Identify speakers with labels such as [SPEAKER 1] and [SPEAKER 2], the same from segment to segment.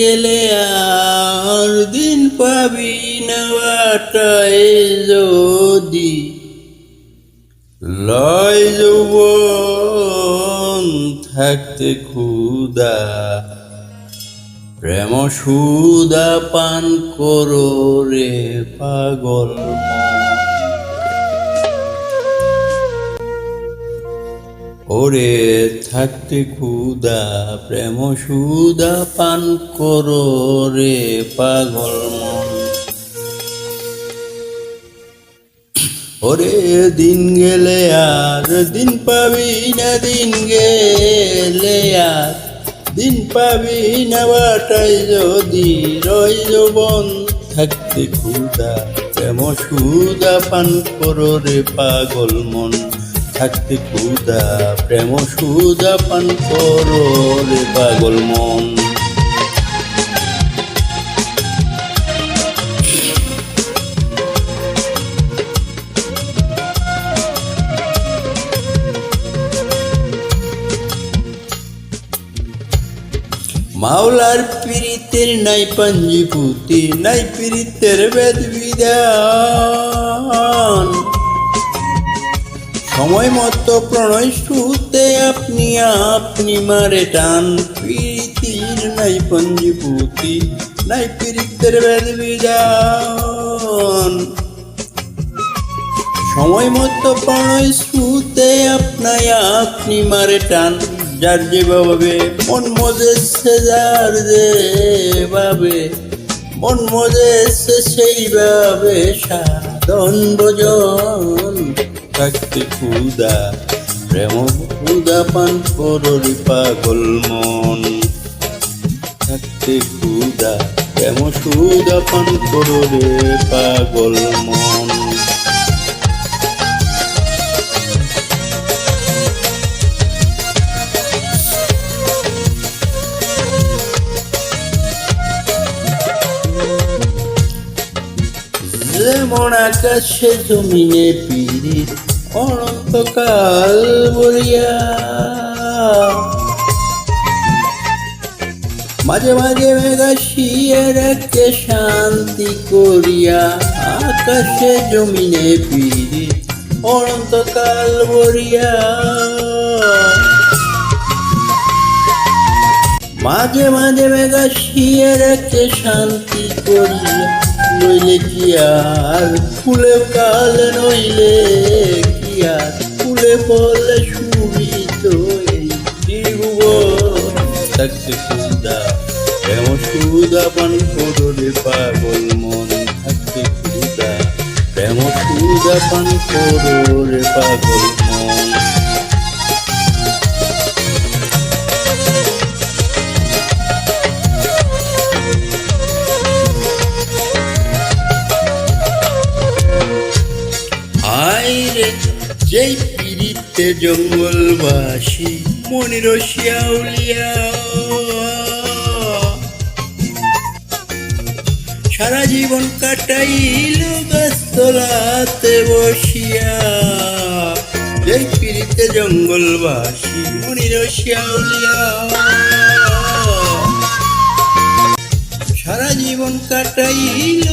[SPEAKER 1] গেলে আর দিন পাবি নেওয়াটাই যদি। লয় যৌবন থাকতে খুদা প্রেম সুদা পান করো রে পাগল। ওরে থাকতে ক্ষুদা প্রেম সুদা পান করো রে পাগল মন। ওরে দিন গেলে আর দিন পাবি না দিন গেলে আর। দিন পাবি না বাটাই যদি রই যৌবন। থাকতে ক্ষুদা প্রেম সুদা পান করো রে পাগল মন। থাকতে ক্ষুদা প্রেম সুদা পান করো পাগল মন। মাওলার পীড়িতের নাই পঞ্জিপুতি নাই পীড়িতের বেদ বিধান সময় মতো প্রণয় সুতে আপনি আপনি মারে টান। প্রীতির নাই পঞ্জিপুতি নাই পীড়িতের বেদ বিধান। সময় মতো প্রণয় সুতে আপনাই আপনি মারে টান। যার যেভাবে মন মজে মজেছে, যার যেভাবে মন মজেছে, সেইভাবে সাধন ভোজন। থাকতে ক্ষুদা প্রেম ক্ষুদা পান কররি পাগল মন। থাকতে ক্ষুদা প্রেম সুদা পান করো পাগল মন। যেমন আকাশে জমিনে পিড়িত অনন্তকাল বলিয়া। মাঝে মাঝে মেঘা শিয়ে রাখে শান্তি করিয়া আকাশে জমিনে পিড়িত অনন্তকাল বলিয়া। মাঝে মাঝে মেঘা শিয়ে রাখে শান্তি করিয়া নইলে কি আর? ফুলে কালে নইলে কি বলে সুবিত থাকতে সুদা প্রেম সুদা পান করলে পাগল মন থাকতে সুদা প্রেম সুদা পান করলে পাগল মন। যেই পিড়িতে জঙ্গলবাসী মনির শিয়াউলিয়া সারা জীবন কাটাইল গাছতলাতে বসিয়া। যেই পিড়িতে জঙ্গলবাসী মনির শিয়াউলিয়া সারা জীবন কাটাইল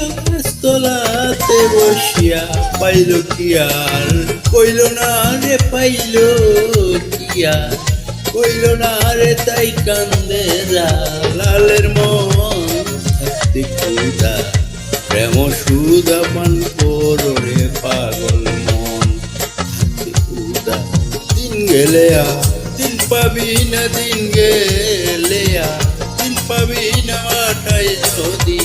[SPEAKER 1] গাছতলাতে বসিয়া পাইল কি আর? কইল না রে, পাইল কি আর? কইল না রে, তাই কান্দে লালের মন থাকতে ক্ষুদা প্রেম সুদা পান করো রে পাগল মন। থাকতে ক্ষুদা দিন গেলে আ দিন পাবি না, দিন গেলে আ দিন পাবি না মাটাই যদি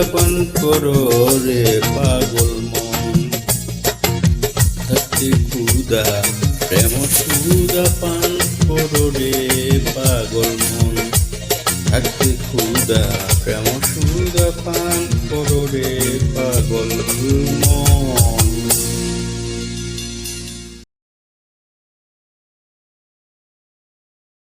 [SPEAKER 1] যাপন করো রে পাগল মন। তাতে খুদা প্রেম সুদা পান করো রে পাগল মন। তাতে খুদা প্রেম সুদা পান করো রে পাগল মন।